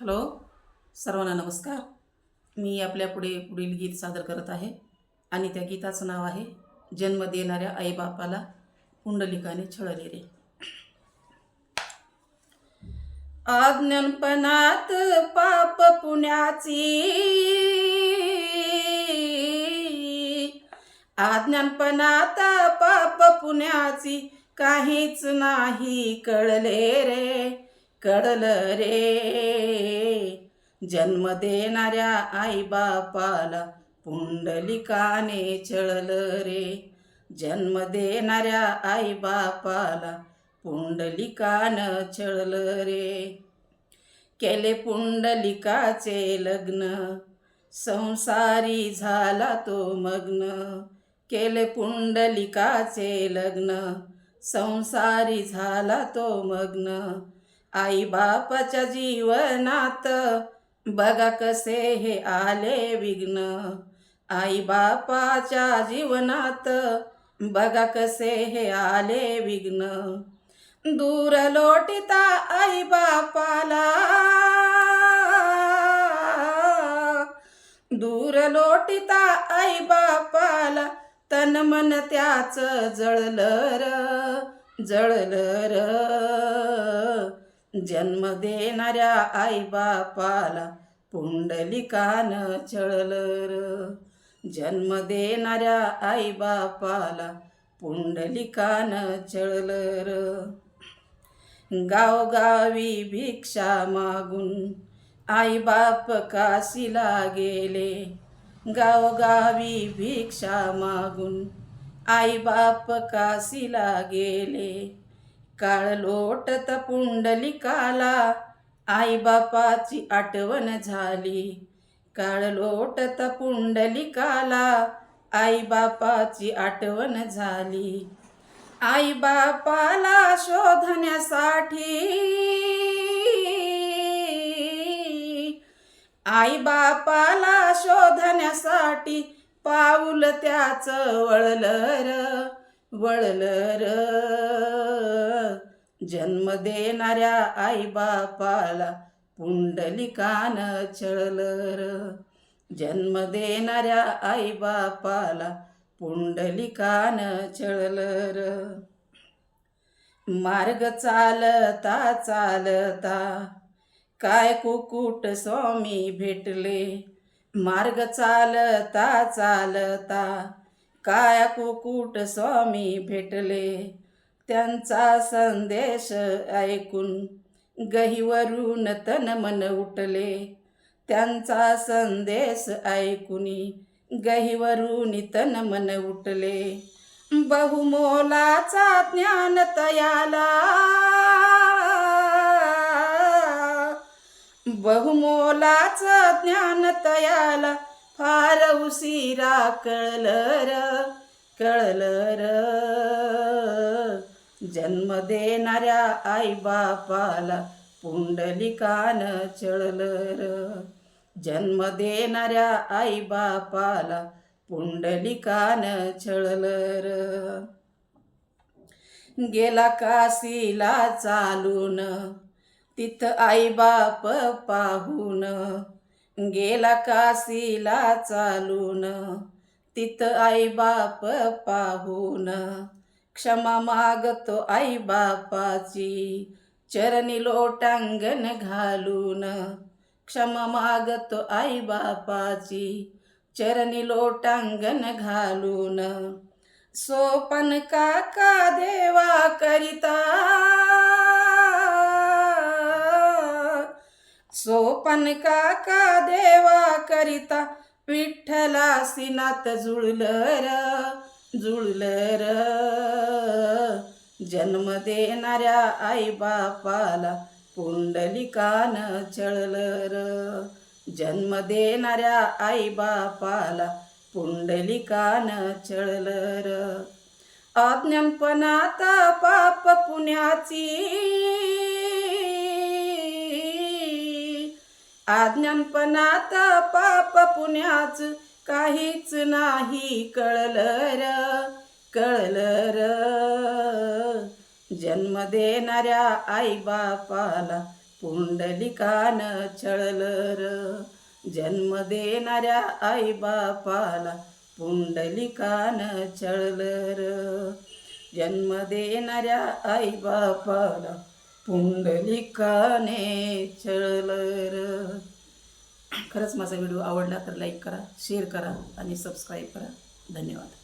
Hello सर्वांना नमस्कार. मी आपल्यापुढे पुढील गीत सादर करत आहे आणि त्या गीताचं नाव आहे जन्म देणाऱ्या आईबापाला कुंडलिकाने छळले रे आज्ञानपणात पाप पुण्याची आज्ञानपणात पाप पुण्याची काहीच नाही कळले रे. कळलं रे जन्म देणाऱ्या आई बापाला पुंडलिकाने छळलं रे. जन्म देणाऱ्या आई बापाला पुंडलिकानं छळलं रे. केले पुंडलिकाचे लग्न संसारी झाला तो मग्न. केले पुंडलिकाचे लग्न संसारी झाला तो मग्न. आई बापाच्या जीवनात. बघा कसे हे आले विघ्न. आई बापाच्या जीवनात. बघा कसे हे आले विघ्न. दूर लोटिता आई बापाला. दूर लोटिता आई बापाला. तन मन त्याच जळलर जळलर जन्म देणाऱ्या आई बापाला पुंडलिकानं छळलं र. जन्म देणाऱ्या आई बापाला पुंडलिकानं छळलं र. गावगावी भिक्षा मागून आई बाप काशीला गेले. गावगावी भिक्षा मागून आई बाप काशीला गेले. काळ लोटत पुंडलिकाला. आई बापाची आठवण झाली. काळ लोटत पुंडलिकाला. आई बापाची आठवण झाली. आई बापाला शोधण्यासाठी. आई बापाला शोधण्यासाठी पाऊल त्याच वळलं वळलं र जन्म देणाऱ्या आई बापाला पुंडलिकान छळलं र जन्म देणाऱ्या आई बापाला पुंडलिकानं छळलं र मार्ग चालता चालता काय कुकुट स्वामी भेटले. मार्ग चालता चालता काय कुकुट स्वामी भेटले? त्यांचा संदेश ऐकून गहीवरून तन मन उठले. त्यांचा संदेश ऐकुनी गहीवरून तन मन उठले. बहुमोलाचा ज्ञान तयाला. बहुमोलाचा ज्ञान तयाला. फार उशिरा कळलं कळलं र जन्म देणाऱ्या आई बापाला पुंडलिकान छळलं र जन्म देणाऱ्या आई बापाला पुंडलिकानं छळलं र गेला काशीला चालून तिथं आई बाप पाहून. गेला काशीला चालून तिथं आई बाप पाहून. क्षमा मागतो आई बापाची चरणी लोटांगण घालून. क्षमा मागतो आई बापाची चरणी लोटांगण घालून. सोपन काका देवा करिता. सोपन काका देवा करिता. विठ्ठला सिनात जुळलं र जुळलं र जन्म देणाऱ्या आई बापाला पुंडलिकानं छळलं र जन्म देणाऱ्या आई बापाला पुंडलिकानं छळलं र अज्ञानपणात पाप पुण्याची आज्ञानपणात पाप पुण्याच काहीच नाही कळलं र कळलं र जन्म देणाऱ्या आई बापाला पुंडलिकान छळलं र जन्म देणाऱ्या आई बापाला पुंडलिकान छळलं र जन्म देणाऱ्या आई बापाला पुंडलिकाने चळल र खरंच माझा व्हिडिओ आवडला तर लाईक करा शेअर करा आणि सबस्क्राईब करा. धन्यवाद.